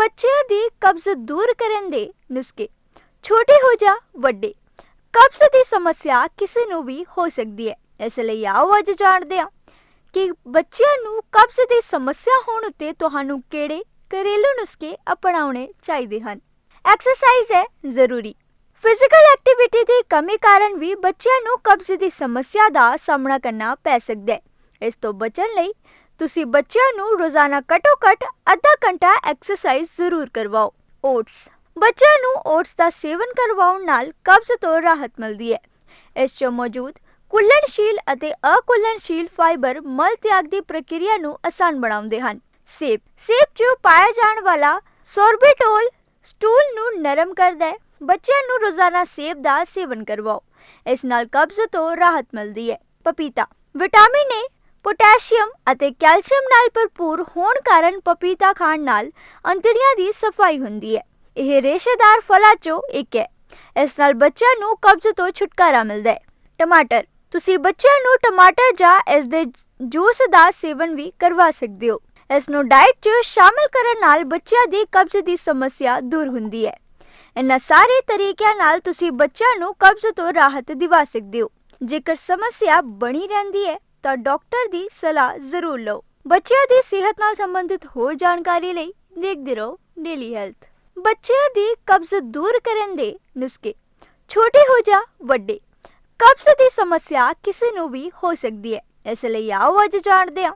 ਬੱਚਿਆਂ ਦੀ ਕਬਜ਼ ਦੂਰ ਕਰਨ ਦੇ ਨੁਸਖੇ। ਛੋਟੇ ਹੋ ਜਾ, ਵੱਡੇ। ਕਬਜ਼ ਦੀ ਸਮੱਸਿਆ ਕਿਸੇ ਨੂੰ ਵੀ ਹੋ ਸਕਦੀ ਹੈ। ਇਸ ਲਈ ਆਓ ਅੱਜ ਜਾਣਦੇ ਹਾਂ ਕਿ ਬੱਚਿਆਂ ਨੂੰ ਕਬਜ਼ ਦੀ ਸਮੱਸਿਆ ਹੋਣ ਉੱਤੇ ਤੁਹਾਨੂੰ ਕਿਹੜੇ ਘਰੇਲੂ ਨੁਸਖੇ ਅਪਣਾਉਣੇ ਚਾਹੀਦੇ ਹਨ। ਐਕਸਰਸਾਈਜ਼ ਹੈ ਜ਼ਰੂਰੀ। ਫਿਜ਼ੀਕਲ ਐਕਟੀਵਿਟੀ ਦੀ ਕਮੀ ਕਾਰਨ ਵੀ ਬੱਚਿਆਂ ਨੂੰ ਕਬਜ਼ ਦੀ ਸਮੱਸਿਆ ਦਾ ਸਾਹਮਣਾ ਕਰਨਾ ਪੈ ਸਕਦਾ ਹੈ। ਇਸ ਤੋਂ ਬਚਣ ਲਈ ਤੁਸੀਂ ਬੱਚਿਆਂ ਨੂੰ ਰੋਜ਼ਾਨਾ ਘੱਟੋ-ਘੱਟ ਅੱਧਾ ਘੰਟਾ ਐਕਸਰਸਾਈਜ਼ ਜ਼ਰੂਰ ਕਰਵਾਓ। ਓਟਸ ਬੱਚਿਆਂ ਨੂੰ ਓਟਸ ਦਾ ਸੇਵਨ ਕਰਵਾਉਣ ਨਾਲ ਕਬਜ਼ ਤੋਂ ਰਾਹਤ ਮਿਲਦੀ ਹੈ। ਇਸ 'ਚ ਮੌਜੂਦ ਕੁੱਲਣਸ਼ੀਲ ਅਤੇ ਅਕੁੱਲਣਸ਼ੀਲ ਫਾਈਬਰ ਮਲ ਤਿਆਗ ਦੀ ਪ੍ਰਕਿਰਿਆ ਨੂੰ ਆਸਾਨ ਬਣਾਉਂਦੇ ਹਨ। ਸੇਬ ਸੇਬ 'ਚ ਪਾਇਆ ਜਾਣ ਵਾਲਾ ਸੋਰਬਿਟੋਲ ਸਟੂਲ ਨੂੰ ਨਰਮ ਕਰਦਾ ਹੈ। ਬੱਚਿਆਂ ਨੂੰ ਰੋਜ਼ਾਨਾ ਸੇਬ ਦਾ ਸੇਵਨ ਕਰਵਾਓ। ਇਸ ਨਾਲ ਕਬਜ਼ ਤੋਂ ਰਾਹਤ ਮਿਲਦੀ ਹੈ। ਪਪੀਤਾ ਵਿਟਾਮਿਨ ਏ ਪੋਟਾਸ਼ੀਅਮ ਅਤੇ ਕੈਲਸ਼ੀਅਮ ਨਾਲ ਭਰਪੂਰ ਹੋਣ ਕਾਰਨ ਪਪੀਤਾ ਖਾਣ ਨਾਲ ਅੰਤੜੀਆਂ ਦੀ ਸਫ਼ਾਈ ਹੁੰਦੀ ਹੈ। ਇਹ ਰੇਸ਼ੇਦਾਰ ਫਲਾਂ ਚੋਂ ਇੱਕ ਹੈ। ਇਸ ਨਾਲ ਬੱਚਿਆਂ ਨੂੰ ਕਬਜ਼ ਤੋਂ ਛੁਟਕਾਰਾ ਮਿਲਦਾ ਹੈ। ਟਮਾਟਰ, ਤੁਸੀਂ ਬੱਚਿਆਂ ਨੂੰ ਟਮਾਟਰ ਜਾਂ ਇਸ ਦੇ ਜੂਸ ਦਾ ਸੇਵਨ ਵੀ ਕਰਵਾ ਸਕਦੇ ਹੋ। ਇਸ ਨੂੰ ਡਾਈਟ 'ਚ ਸ਼ਾਮਿਲ ਕਰਨ ਨਾਲ ਬੱਚਿਆਂ ਦੀ ਕਬਜ਼ ਦੀ ਸਮੱਸਿਆ ਦੂਰ ਹੁੰਦੀ ਹੈ। ਇਹਨਾਂ ਸਾਰੇ ਤਰੀਕਿਆਂ ਨਾਲ ਤੁਸੀਂ ਬੱਚਿਆਂ ਨੂੰ ਕਬਜ਼ ਤੋਂ ਰਾਹਤ ਦਿਵਾ ਸਕਦੇ ਹੋ। ਜੇਕਰ ਸਮੱਸਿਆ ਬਣੀ ਰਹਿੰਦੀ ਹੈ ਤਾਂ ਡਾਕਟਰ ਦੀ ਸਲਾਹ ਜ਼ਰੂਰ ਲਓ। ਬੱਚਿਆਂ ਦੀ ਸਿਹਤ ਨਾਲ ਸੰਬੰਧਿਤ ਹੋਰ ਜਾਣਕਾਰੀ ਲਈ ਦੇਖਦੇ ਰਹੋ ਡੇਲੀ ਹੈਲਥ ਬੱਚਿਆਂ ਦੀ ਕਬਜ਼ ਦੂਰ ਕਰਨ ਦੇ ਨੁਸਖੇ। ਛੋਟੇ ਹੋ ਜਾ, ਵੱਡੇ। ਕਬਜ਼ ਦੀ ਸਮੱਸਿਆ ਕਿਸੇ ਨੂੰ ਵੀ ਹੋ ਸਕਦੀ ਹੈ। ਇਸ ਲਈ ਆਓ ਅੱਜ ਜਾਣਦੇ ਹਾਂ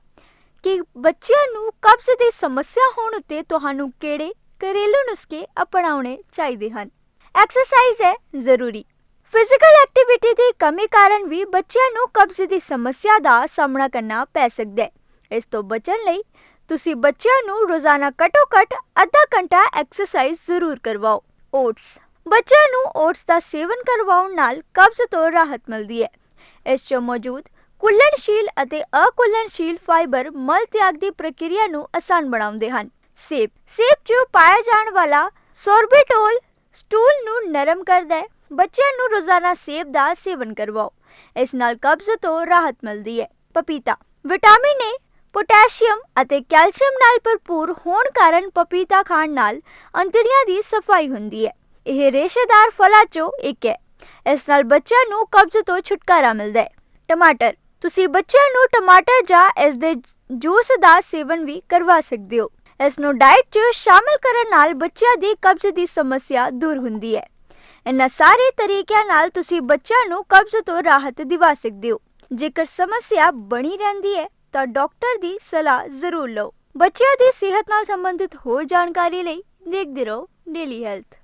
ਕਿ ਬੱਚਿਆਂ ਨੂੰ ਕਬਜ਼ ਦੀ ਸਮੱਸਿਆ ਹੋਣ ਉਤੇ ਤੁਹਾਨੂੰ ਕਿਹੜੇ ਘਰੇਲੂ ਨੁਸਖੇ ਅਪਣਾਉਣੇ ਚਾਹੀਦੇ ਹਨ। ਐਕਸਰਸਾਈਜ਼ ਹੈ ਜ਼ਰੂਰੀ। ਫਿਜ਼ੀਕਲ ਐਕਟੀਵਿਟੀ ਦੀ ਕਮੀ ਕਾਰਨ ਵੀ ਬੱਚਿਆਂ ਨੂੰ ਕਬਜ਼ ਦੀ ਸਮੱਸਿਆ ਦਾ ਸਾਹਮਣਾ ਕਰਨਾ ਪੈ ਸਕਦਾ ਹੈ। ਇਸ ਤੋਂ ਬਚਣ ਲਈ ਤੁਸੀਂ ਬੱਚਿਆਂ ਨੂੰ ਰੋਜ਼ਾਨਾ ਘੱਟੋ-ਘੱਟ ਅੱਧਾ ਘੰਟਾ ਐਕਸਰਸਾਈਜ਼ ਜ਼ਰੂਰ ਕਰਵਾਓ। ਓਟਸ ਬੱਚਿਆਂ ਨੂੰ ਓਟਸ ਦਾ ਸੇਵਨ ਕਰਵਾਉਣ ਨਾਲ ਕਬਜ਼ ਤੋਂ ਰਾਹਤ ਮਿਲਦੀ ਹੈ। ਇਸ 'ਚ ਮੌਜੂਦ ਕੁੱਲਣਸ਼ੀਲ ਅਤੇ ਅਕੁੱਲਣਸ਼ੀਲ ਫਾਈਬਰ ਮਲ ਤਿਆਗ ਦੀ ਪ੍ਰਕਿਰਿਆ ਨੂੰ ਆਸਾਨ ਬਣਾਉਂਦੇ ਹਨ। ਸੇਬ। ਸੇਬ 'ਚ ਪਾਇਆ ਜਾਣ ਵਾਲਾ ਸੋਰਬਿਟੋਲ ਸਟੂਲ ਨੂੰ ਨਰਮ ਕਰਦਾ ਹੈ। ਬੱਚਿਆਂ ਨੂੰ ਰੋਜ਼ਾਨਾ ਸੇਬ ਦਾ ਸੇਵਨ ਕਰਵਾਓ। ਇਸ ਨਾਲ ਕਬਜ਼ ਤੋਂ ਰਾਹਤ ਮਿਲਦੀ ਹੈ। ਪਪੀਤਾ। ਵਿਟਾਮਿਨ ਏ ਪੋਟਾਸ਼ੀਅਮ ਅਤੇ ਕੈਲਸ਼ੀਅਮ ਨਾਲ ਭਰਪੂਰ ਹੋਣ ਕਾਰਨ ਪਪੀਤਾ ਖਾਣ ਨਾਲ ਅੰਤੜੀਆਂ ਦੀ ਸਫ਼ਾਈ ਹੁੰਦੀ ਹੈ। ਇਹ ਰੇਸ਼ੇਦਾਰ ਫਲਾਂ ਚੋਂ ਇੱਕ ਹੈ। ਇਸ ਨਾਲ ਬੱਚਿਆਂ ਨੂੰ ਕਬਜ਼ ਤੋਂ ਛੁਟਕਾਰਾ ਮਿਲਦਾ ਹੈ। ਟਮਾਟਰ। ਤੁਸੀਂ ਬੱਚਿਆਂ ਨੂੰ ਟਮਾਟਰ ਜਾਂ ਇਸ ਦੇ ਜੂਸ ਦਾ ਸੇਵਨ ਵੀ ਕਰਵਾ ਸਕਦੇ ਹੋ। ਇਸ ਨੂੰ ਡਾਈਟ 'ਚ ਸ਼ਾਮਿਲ ਕਰਨ ਨਾਲ ਬੱਚਿਆਂ ਦੀ ਕਬਜ਼ ਦੀ ਸਮੱਸਿਆ ਦੂਰ ਹੁੰਦੀ ਹੈ। ਇਹਨਾਂ ਸਾਰੇ ਤਰੀਕਿਆਂ ਨਾਲ ਤੁਸੀਂ ਬੱਚਿਆਂ ਨੂੰ ਕਬਜ਼ ਤੋਂ ਰਾਹਤ ਦਿਵਾ ਸਕਦੇ ਹੋ। ਜੇਕਰ ਸਮੱਸਿਆ ਬਣੀ ਰਹਿੰਦੀ ਹੈ, ਤਾਂ ਡਾਕਟਰ ਦੀ ਸਲਾਹ ਜ਼ਰੂਰ ਲਓ। ਬੱਚਿਆਂ ਦੀ ਸਿਹਤ ਨਾਲ ਸੰਬੰਧਿਤ ਹੋਰ ਜਾਣਕਾਰੀ ਲਈ ਦੇਖਦੇ ਰਹੋ ਡੇਲੀ ਹੈਲਥ।